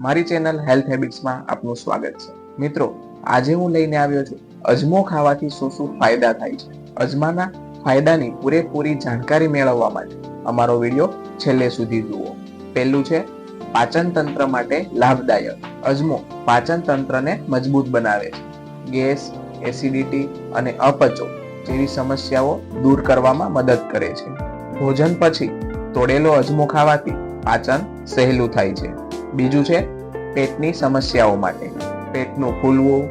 મારી channel health હેબિટ્સમાં આપનું સ્વાગત છે. મિત્રો, આજે હું લઈને આવ્યો છું. અજમો ખાવાથી શું શું ફાયદા થાય છે? અજમાના ફાયદાની પૂરેપૂરી જાણકારી મેળવવા માટે અમારો વીડિયો છેલ્લે સુધી જુઓ. પહેલું છે, પાચન તંત્ર માટે લાભદાયક. અજમો પાચન તંત્રને મજબૂત બનાવે છે. ગેસ, એસિડિટી અને અપચો જેવી સમસ્યાઓ દૂર કરવામાં મદદ કરે છે. ભોજન પછી તોડેલો અજમો ખાવાથી પાચન સહેલું થાય છે. બીજું છે પેટની સમસ્યાઓ માટે. પેટનું ફૂલવું,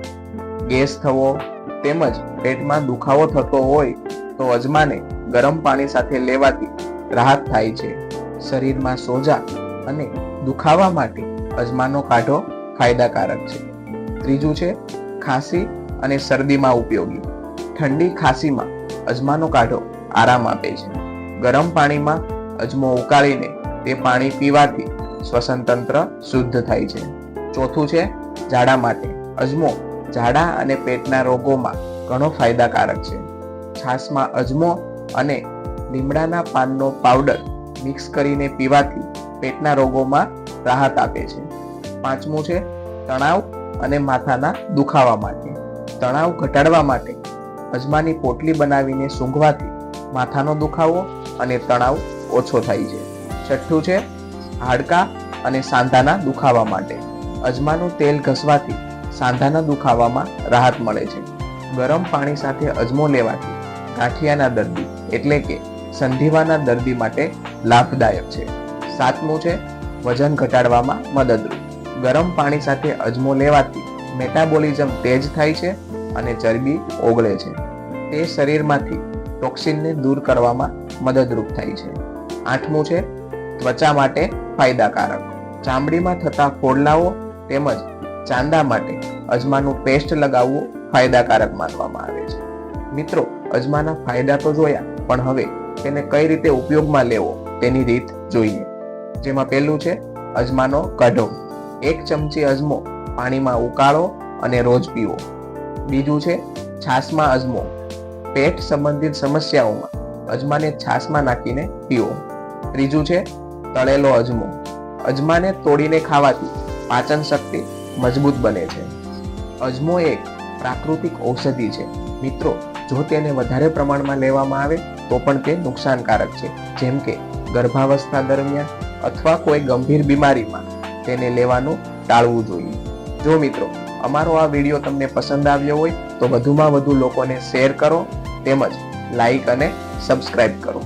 ગેસ થવો તેમજ પેટમાં દુખાવો થતો હોય તો અજમાને ગરમ પાણી સાથે લેવાથી રાહત થાય છે. શરીરમાં સોજા અને દુખાવા માટે અજમાનો કાઢો ફાયદાકારક છે. ત્રીજું છે ખાંસી અને શરદીમાં ઉપયોગી. ઠંડી ખાંસીમાં અજમાનો કાઢો આરામ આપે છે. ગરમ પાણીમાં અજમો ઉકાળીને તે પાણી પીવાથી શ્વસન તંત્ર શુદ્ધ થાય છે. ચોથું છે ઝાડા માટે. અજમો ઝાડા અને પેટના રોગોમાં ઘણો ફાયદાકારક છે. છાશમાં અજમો અને લીમડાના પાનનો પાવડર મિક્સ કરીને પીવાથી પેટના રોગોમાં રાહત આપે છે. પાંચમું છે તણાવ અને માથાના દુખાવા માટે. તણાવ ઘટાડવા માટે અજમાની પોટલી બનાવીને સૂંઘવાથી માથાનો દુખાવો અને તણાવ ઓછો થાય છે. છઠ્ઠું છે હાડકા અને સાંધાના દુખાવા માટે. અજમાનું તેલ ઘસવાથી સાંધાના દુખાવામાં રાહત મળે છે. ગરમ પાણી સાથે અજમો લેવાથી ગાંઠિયાના દર્દી એટલે કે સંધિવાના દર્દી માટે લાભદાયક છે. સાતમું છે વજન ઘટાડવામાં મદદરૂપ. ગરમ પાણી સાથે અજમો લેવાથી મેટાબોલિઝમ તેજ થાય છે અને ચરબી ઓગળે છે. તે શરીરમાંથી ટોક્સિનને દૂર કરવામાં મદદરૂપ થાય છે. આઠમું છે ત્વચા માટે ફાયદાકારક. ચામડીમાં થતા ફોડલાઓ તેમજ ચાંદા માટે અજમાનું પેસ્ટ લગાવવું ફાયદાકારક માનવામાં આવે છે. મિત્રો, અજમાના ફાયદા તો જોયા, પણ હવે તેને કઈ રીતે ઉપયોગમાં લેવો તેની રીત જોઈએ. જેમાં પહેલું છે, અજમાનો કઢો. એક ચમચી અજમો પાણીમાં ઉકાળો અને રોજ પીવો. બીજું છે, છાશમાં અજમો. પેટ સંબંધિત સમસ્યાઓમાં અજમાને છાશમાં નાખીને પીવો. ત્રીજું છે તળેલો અજમો. અજમાને તોડીને ખાવાથી પાચન શક્તિ મજબૂત બને છે. અજમો એક પ્રાકૃતિક ઔષધિ છે. મિત્રો, જો તેને વધારે પ્રમાણમાં લેવામાં આવે, તો પણ તે નુકસાનકારક છે. જેમ કે ગર્ભાવસ્થા દરમિયાન અથવા કોઈ ગંભીર બીમારીમાં તેને લેવાનું ટાળવું જોઈએ. જો મિત્રો, અમારો આ વીડિયો તમને પસંદ આવ્યો હોય, તો વધુમાં વધુ લોકોને શેર કરો, તેમજ લાઈક અને સબસ્ક્રાઇબ કરો.